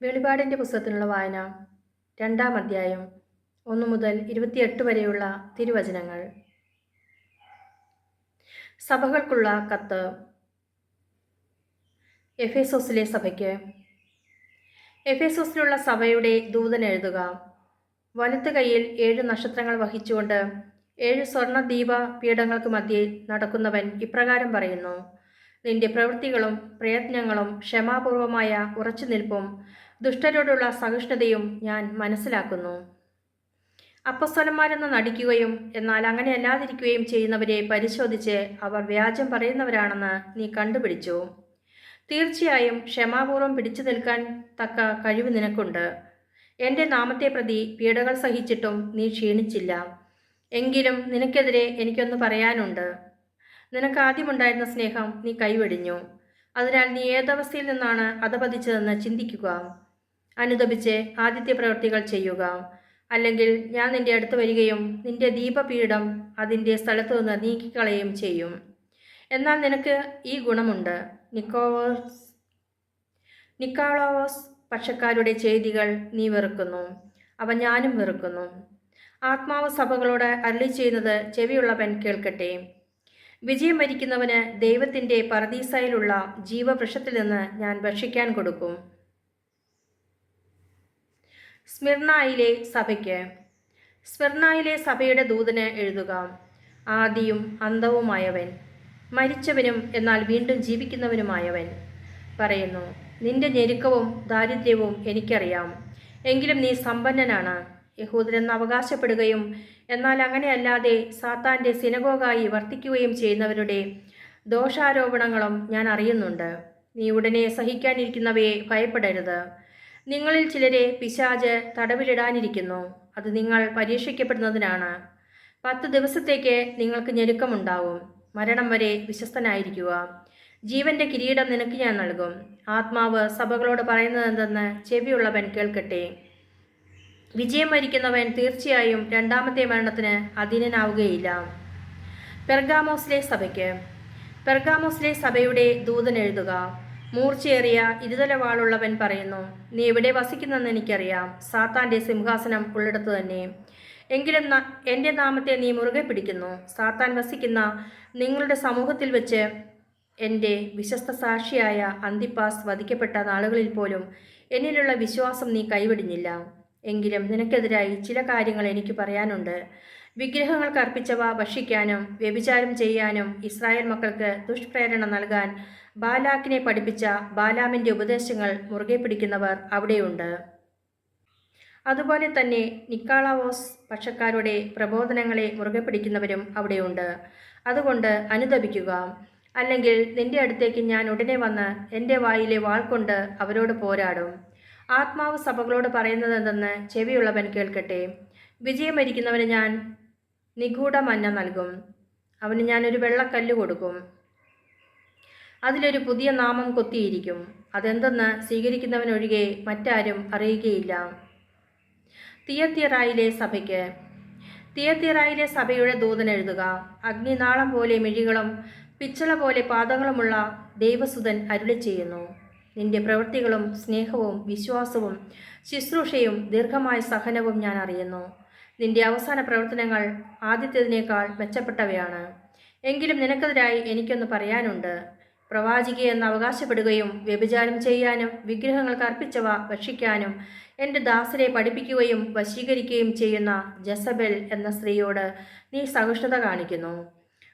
വെളിപാടിന്റെ പുസ്തകത്തിനുള്ള വായന രണ്ടാം അധ്യായം ഒന്നു മുതൽ ഇരുപത്തിയെട്ട് വരെയുള്ള തിരുവചനങ്ങൾ. സഭകൾക്കുള്ള കത്ത്. എഫേസോസിലെ സഭയ്ക്ക്. എഫേസോസിലുള്ള സഭയുടെ ദൂതൻ എഴുതുക വലത്ത് കൈയിൽ ഏഴ് നക്ഷത്രങ്ങൾ വഹിച്ചുകൊണ്ട് ഏഴ് സ്വർണ ദീപ പീഠങ്ങൾക്ക് മധ്യേ നടക്കുന്നവൻ ഇപ്രകാരം പറയുന്നു നിന്റെ പ്രവൃത്തികളും പ്രയത്നങ്ങളും ക്ഷമാപൂർവമായ ഉറച്ചുനിൽപ്പും ദുഷ്ടരോടുള്ള സഹിഷ്ണുതയും ഞാൻ മനസ്സിലാക്കുന്നു. അപ്പസ്വലന്മാരെന്ന് നടിക്കുകയും എന്നാൽ അങ്ങനെ അല്ലാതിരിക്കുകയും ചെയ്യുന്നവരെ പരിശോധിച്ച് അവർ വ്യാജം പറയുന്നവരാണെന്ന് നീ കണ്ടുപിടിച്ചു. തീർച്ചയായും ക്ഷമാപൂർവം പിടിച്ചു നിൽക്കാൻ തക്ക കഴിവ് നിനക്കുണ്ട്. എന്റെ നാമത്തെ പ്രതി പീഡകൾ സഹിച്ചിട്ടും നീ ക്ഷീണിച്ചില്ല. എങ്കിലും നിനക്കെതിരെ എനിക്കൊന്ന് പറയാനുണ്ട്. നിനക്ക് ആദ്യമുണ്ടായിരുന്ന സ്നേഹം നീ കൈവെടിഞ്ഞു. അതിനാൽ നീ ഏതവസ്ഥയിൽ നിന്നാണ് അധപതിച്ചതെന്ന് ചിന്തിക്കുക. അനുദപിച്ച് പ്രവൃത്തികൾ ചെയ്യുക. അല്ലെങ്കിൽ ഞാൻ നിന്റെ അടുത്ത് വരികയും നിന്റെ ദീപപീഠം അതിന്റെ സ്ഥലത്തു നിന്ന് നീക്കിക്കളയുകയും ചെയ്യും. എന്നാൽ നിനക്ക് ഈ ഗുണമുണ്ട്. നിക്കോവോസ് നിക്കാളോവോസ് പക്ഷക്കാരുടെ ചെയ്തികൾ നീ വെറുക്കുന്നു. അവ ഞാനും വെറുക്കുന്നു. ആത്മാവ് സഭകളോട് അരളി ചെയ്യുന്നത് ചെവിയുള്ളവൻ കേൾക്കട്ടെ. വിജയം വരിക്കുന്നവന് ദൈവത്തിന്റെ പറദീസയിലുള്ള ജീവവൃക്ഷത്തിൽ നിന്ന് ഞാൻ ഭക്ഷിക്കാൻ കൊടുക്കും. സ്മിർണായിലെ സഭയ്ക്ക്. സ്മിർണായിലെ സഭയുടെ ദൂതന് എഴുതുക ആദിയും അന്തവുമായവൻ മരിച്ചവനും എന്നാൽ വീണ്ടും ജീവിക്കുന്നവനുമായവൻ പറയുന്നു. നിന്റെ ഞെരുക്കവും ദാരിദ്ര്യവും എനിക്കറിയാം. എങ്കിലും നീ സമ്പന്നനാണ്. യഹൂദരെന്ന് അവകാശപ്പെടുകയും എന്നാൽ അങ്ങനെയല്ലാതെ സാത്താന്റെ സിനഗോഗായി വർത്തിക്കുകയും ചെയ്യുന്നവരുടെ ദോഷാരോപണങ്ങളും ഞാൻ അറിയുന്നുണ്ട്. നീ ഉടനെ സഹിക്കാനിരിക്കുന്നവയെ ഭയപ്പെടരുത്. നിങ്ങളിൽ ചിലരെ പിശാജ് തടവിലിടാനിരിക്കുന്നു. അത് നിങ്ങൾ പരീക്ഷിക്കപ്പെടുന്നതിനാണ്. പത്ത് ദിവസത്തേക്ക് നിങ്ങൾക്ക് ഞെരുക്കമുണ്ടാവും. മരണം വരെ വിശ്വസ്തനായിരിക്കുക. ജീവന്റെ കിരീടം നിനക്ക് ഞാൻ നൽകും. ആത്മാവ് സഭകളോട് പറയുന്നത് എന്തെന്ന് ചെവിയുള്ളവൻ കേൾക്കട്ടെ. വിജയം വരിക്കുന്നവൻ തീർച്ചയായും രണ്ടാമത്തെ മരണത്തിന് അധീനനാവുകയില്ല. പെർഗാമോസിലെ സഭയ്ക്ക്. പെർഗാമോസിലെ സഭയുടെ ദൂതൻ എഴുതുക. മൂർച്ചയേറിയ ഇരുതല വാളുള്ളവൻ പറയുന്നു നീ എവിടെ വസിക്കുന്നെന്ന് എനിക്കറിയാം. സാത്താന്റെ സിംഹാസനം ഉള്ളിടത്ത് തന്നെ. എങ്കിലും എന്റെ നാമത്തെ നീ മുറുകെ പിടിക്കുന്നു. സാത്താൻ വസിക്കുന്ന നിങ്ങളുടെ സമൂഹത്തിൽ വെച്ച് എന്റെ വിശ്വസ്ത സാക്ഷിയായ അന്തിപ്പാസ് വധിക്കപ്പെട്ട നാളുകളിൽ പോലും എന്നിലുള്ള വിശ്വാസം നീ കൈവിടിഞ്ഞില്ല. എങ്കിലും നിനക്കെതിരായി ചില കാര്യങ്ങൾ എനിക്ക് പറയാനുണ്ട്. വിഗ്രഹങ്ങൾക്ക് അർപ്പിച്ചവ ഭക്ഷിക്കാനും വ്യഭിചാരം ചെയ്യാനും ഇസ്രായേൽ മക്കൾക്ക് ദുഷ്പ്രേരണ നൽകാൻ ബാലാക്കിനെ പഠിപ്പിച്ച ബാലാമിന്റെ ഉപദേശങ്ങൾ മുറുകെ പിടിക്കുന്നവർ അവിടെയുണ്ട്. അതുപോലെ തന്നെ നിക്കാളാവോസ് പക്ഷക്കാരുടെ പ്രബോധനങ്ങളെ മുറുകെ പിടിക്കുന്നവരും അവിടെയുണ്ട്. അതുകൊണ്ട് അനുദപിക്കുക. അല്ലെങ്കിൽ നിന്റെ അടുത്തേക്ക് ഞാൻ ഉടനെ വന്ന് എന്റെ വായിലെ വാൾ കൊണ്ട് അവരോട് പോരാടും. ആത്മാവ് സഭകളോട് പറയുന്നതെന്തെന്ന് ചെവിയുള്ളവൻ കേൾക്കട്ടെ. വിജയം വരിക്കുന്നവന് ഞാൻ നിഗൂഢ മഞ്ഞ നൽകും. അവന് ഞാനൊരു വെള്ളക്കല്ല് കൊടുക്കും. അതിലൊരു പുതിയ നാമം കൊത്തിയിരിക്കും. അതെന്തെന്ന് സ്വീകരിക്കുന്നവനൊഴികെ മറ്റാരും അറിയുകയില്ല. തിയത്തിയറായിലെ സഭയ്ക്ക്. തിയത്തിയറായിലെ സഭയുടെ ദൂതൻ എഴുതുക അഗ്നിനാളം പോലെ മിഴികളും പിച്ചള പോലെ പാദങ്ങളുമുള്ള ദൈവസുതൻ അരുളി ചെയ്യുന്നു. നിന്റെ പ്രവൃത്തികളും സ്നേഹവും വിശ്വാസവും ശുശ്രൂഷയും ദീർഘമായ സഹനവും ഞാൻ അറിയുന്നു. നിന്റെ അവസാന പ്രവർത്തനങ്ങൾ ആദ്യത്തേതിനേക്കാൾ മെച്ചപ്പെട്ടവയാണ്. എങ്കിലും നിനക്കെതിരായി എനിക്കൊന്ന് പറയാനുണ്ട്. പ്രവാചികയെന്ന് അവകാശപ്പെടുകയും വ്യഭിചാരം ചെയ്യാനും വിഗ്രഹങ്ങൾക്ക് അർപ്പിച്ചവ ഭക്ഷിക്കാനും എന്റെ ദാസരെ പഠിപ്പിക്കുകയും വശീകരിക്കുകയും ചെയ്യുന്ന ജസബെൽ എന്ന സ്ത്രീയോട് നീ സഹിഷ്ണുത കാണിക്കുന്നു.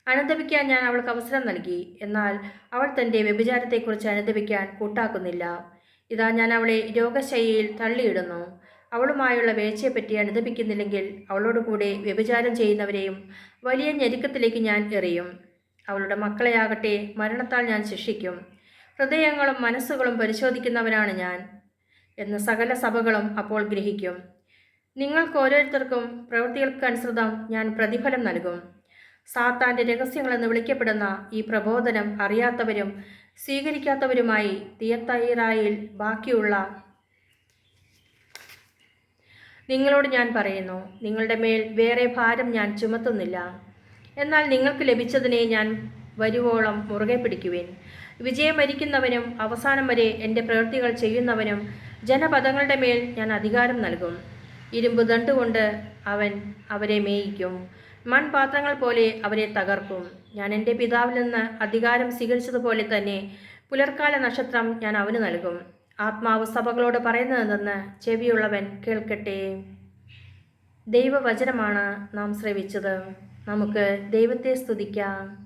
അനുദപിക്കാൻ ഞാൻ അവൾക്ക് അവസരം നൽകി. എന്നാൽ അവൾ തന്റെ വ്യഭിചാരത്തെക്കുറിച്ച് അനുദപിക്കാൻ കൂട്ടാക്കുന്നില്ല. ഇതാ ഞാൻ അവളെ രോഗശൈലിയിൽ തള്ളിയിടുന്നു. അവളുമായുള്ള വേഴ്ചയെപ്പറ്റി അനുദപിക്കുന്നില്ലെങ്കിൽ അവളോട് കൂടെ വ്യഭിചാരം ചെയ്യുന്നവരെയും വലിയ ഞെരുക്കത്തിലേക്ക് ഞാൻ എറിയും. അവളുടെ മക്കളെയാകട്ടെ മരണത്താൽ ഞാൻ ശിക്ഷിക്കും. ഹൃദയങ്ങളും മനസ്സുകളും പരിശോധിക്കുന്നവനാണ് ഞാൻ എന്ന സകല സഭകളും അപ്പോൾ ഗ്രഹിക്കും. നിങ്ങൾക്ക് ഓരോരുത്തർക്കും പ്രവൃത്തികൾക്കനുസൃതം ഞാൻ പ്രതിഫലം നൽകും. സാത്താന്റെ രഹസ്യങ്ങളെന്ന് വിളിക്കപ്പെടുന്ന ഈ പ്രബോധനം അറിയാത്തവരും സ്വീകരിക്കാത്തവരുമായി തിയത്തൈറായിൽ ബാക്കിയുള്ള നിങ്ങളോട് ഞാൻ പറയുന്നു നിങ്ങളുടെ മേൽ വേറെ ഭാരം ഞാൻ ചുമത്തുന്നില്ല. എന്നാൽ നിങ്ങൾക്ക് ലഭിച്ചതിനെ ഞാൻ വരുവോളം മുറുകെ പിടിക്കുവിൻ. വിജയം വരിക്കുന്നവനും അവസാനം വരെ എന്റെ പ്രവൃത്തികൾ ചെയ്യുന്നവനും ജനപദങ്ങളുടെ മേൽ ഞാൻ അധികാരം നൽകും. ഇരുമ്പ് ദണ്ടുകൊണ്ട് അവൻ അവരെ മേയിക്കും. മൺപാത്രങ്ങൾ പോലെ അവരെ തകർക്കും. ഞാൻ എന്റെ പിതാവിൽ നിന്ന് അധികാരം സ്വീകരിച്ചതുപോലെ തന്നെ പുലർക്കാല നക്ഷത്രം ഞാൻ അവന് നൽകും. ആത്മാവ് സഭകളോട് പറയുന്നതെന്ന് ചെവിയുള്ളവൻ കേൾക്കട്ടെ. ദൈവവചനമാണ് നാം ശ്രവിച്ചത്. നമുക്ക് ദൈവത്തെ സ്തുതിക്കാം.